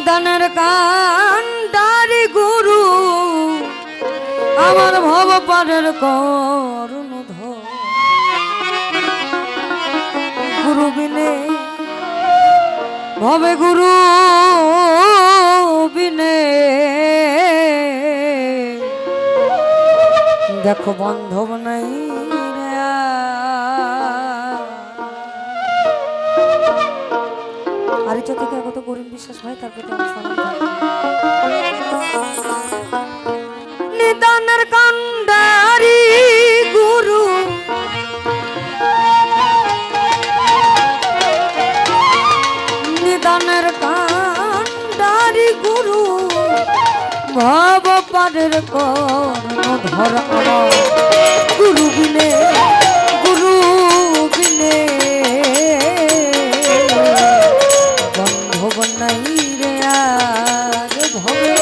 নিদানের কান্ডারি গুরু, আমার ভব পারের করুণ। গুরু বিনে, ভবে গুরু বিনে দেখো বন্ধব নাই আরিচা থেকে আগত করিম বিশ্বাস ভাই তার প্রতি আমার সালাম থাকবে। নিদানের কান্ডারি গুরু। নিদানের কান্ডারি গুরু। ভব পারের কর্ণ ধর গুরু বিনে গুরু বিনে। নাই রে আর ভবে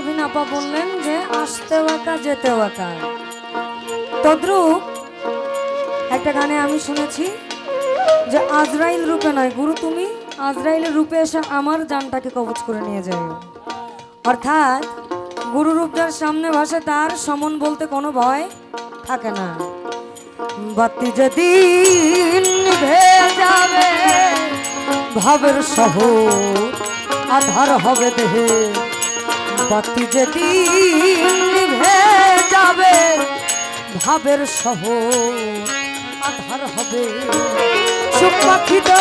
পারভিন আপা বললেন যে আসতেও একা, যেতেও একা। তদ্রুপ একটা গানে আমি শুনেছি যে আজরাইল রূপে নয়, গুরু তুমি আজরাইলের রূপে এসে আমার জানটাকে কবচ করে নিয়ে যাও। অর্থাৎ গুরু রূপ যার সামনে ভাসে তার সমন বলতে কোনো ভয় থাকে না। বাতি যাবে ভাবের শহর আধার হবে দেহে। বাতি নিভে যাবে ভাবের শহর আধার হবে। সুখ পাখি তো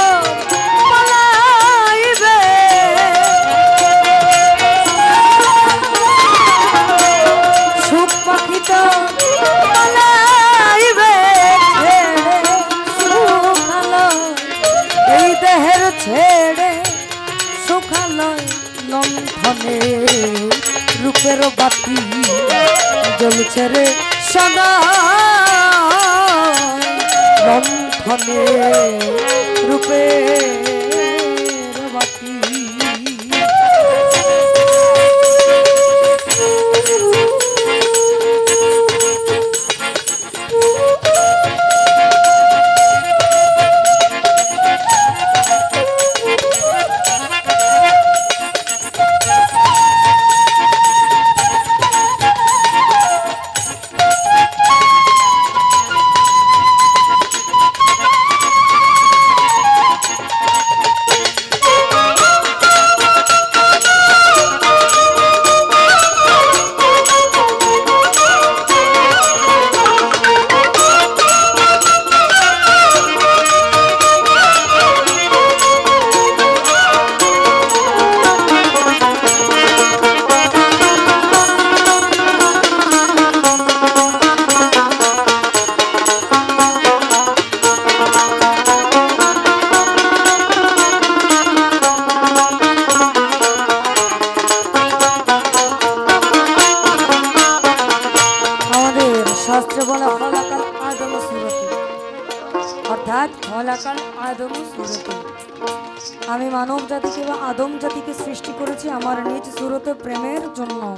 ছেড়ে সুখালয় লণ্ঠনে। রূপের বাতি জ্বলছে রে সদা। লণ্ঠনে রূপের আমি মানব জাতিকে বা আদম জাতিকে সৃষ্টি করেছি আমার নিজ সুরতে প্রেমের জন্য।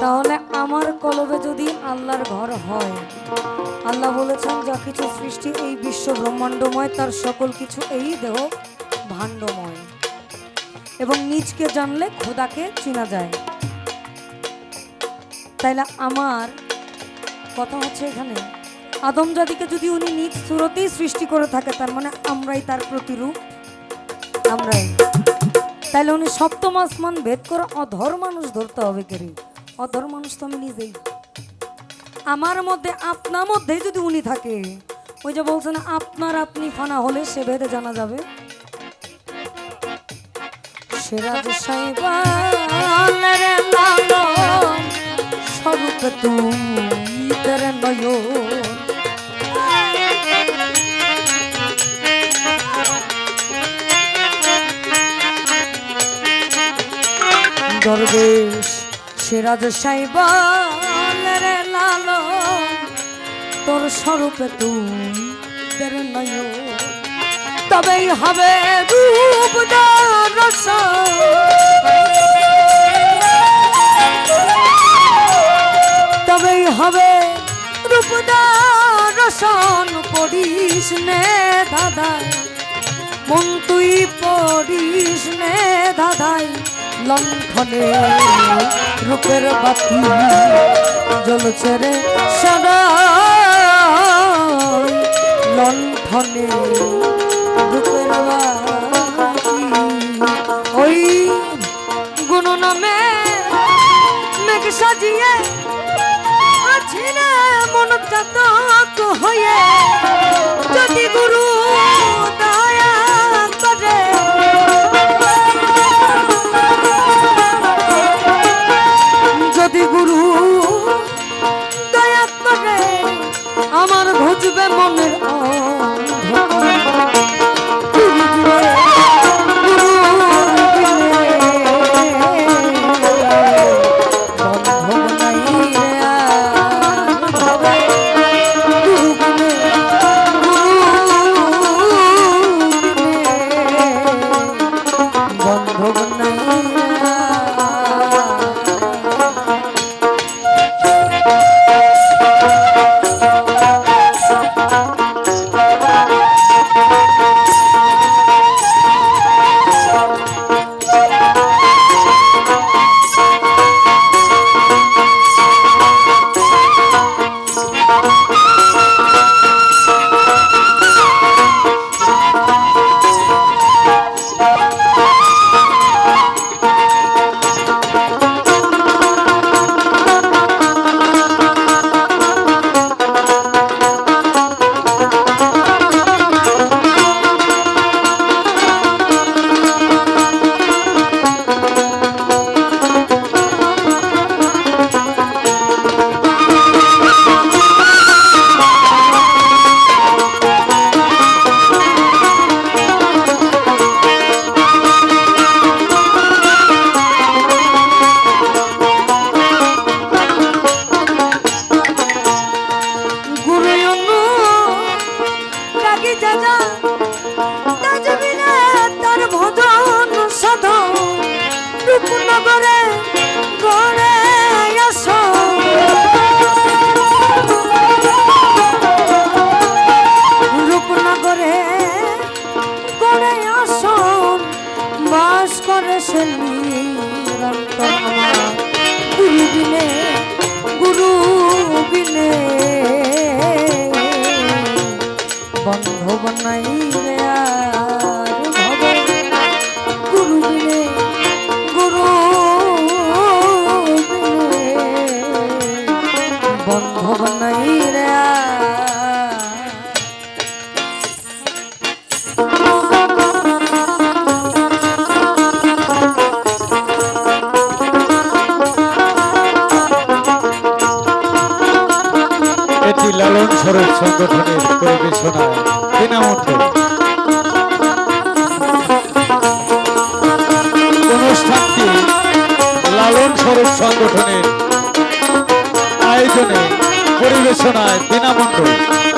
তাহলে আমার কলবে যদি আল্লাহর ঘর হয়, আল্লাহ বলেছেন, যা কিছু সৃষ্টি এই বিশ্ব ব্রহ্মাণ্ডময়, তার সকল কিছু এই দেহ ভাণ্ডময়। এবং নিজকে জানলে খোদাকে চেনা যায়। তাইলে আমার কথা হচ্ছে এখানে, আদম জাতিকে যদি উনি নিজ সুরতেই সৃষ্টি করে থাকে, তার মানে আমরাই তার প্রতিরূপ। আমরাই। তাইলে উনি সপ্তম আসমান ভেদ করে অধর মানুষ ধরতে হবে কেরি? অধর মানুষ তো আমি নিজেই। আমার মধ্যে, আপনার মধ্যেই যদি উনি থাকে, ওই যে বলছেন, আপনার আপনি ফানা হলে সে ভেদে জানা যাবে। সিরাজ লালন স্বরূপ তুমি, তের দরবেশ, সিরাজ সাইবালের লালন, তোর স্বরূপে তুমি তের তবেই হবে রূপ দর্শন তবেই হবে রূপ দর্শন পড়িস নে দাদাই মন তুই পড়িস নে দাদাই লণ্ঠনে রূপের বাতি জ্বলছে রে সদা। লণ্ঠনে রূপের বাতি আমার ঘুচবে মনের অন্ধকার। এটি লালন স্বরূপ সংগঠনের পরিবেশনায়। বিনামূল্যে অনুষ্ঠানটি লালন স্বরূপ সংগঠনের আয়োজনে পরিবেশনায় বিনামূল্যে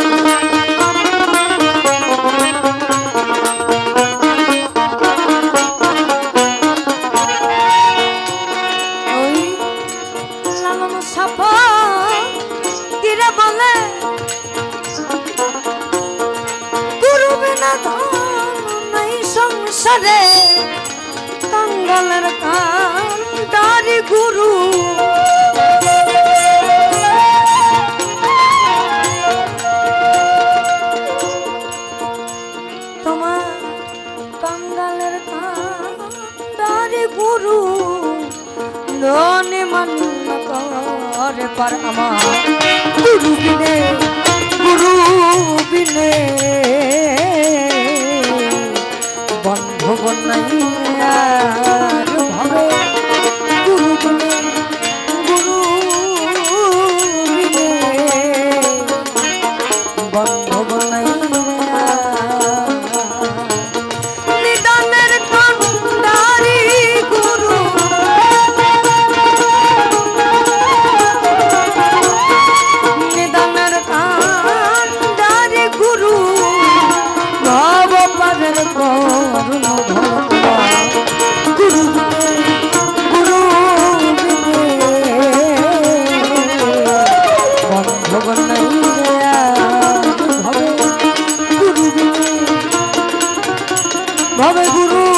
ভবে গুরু।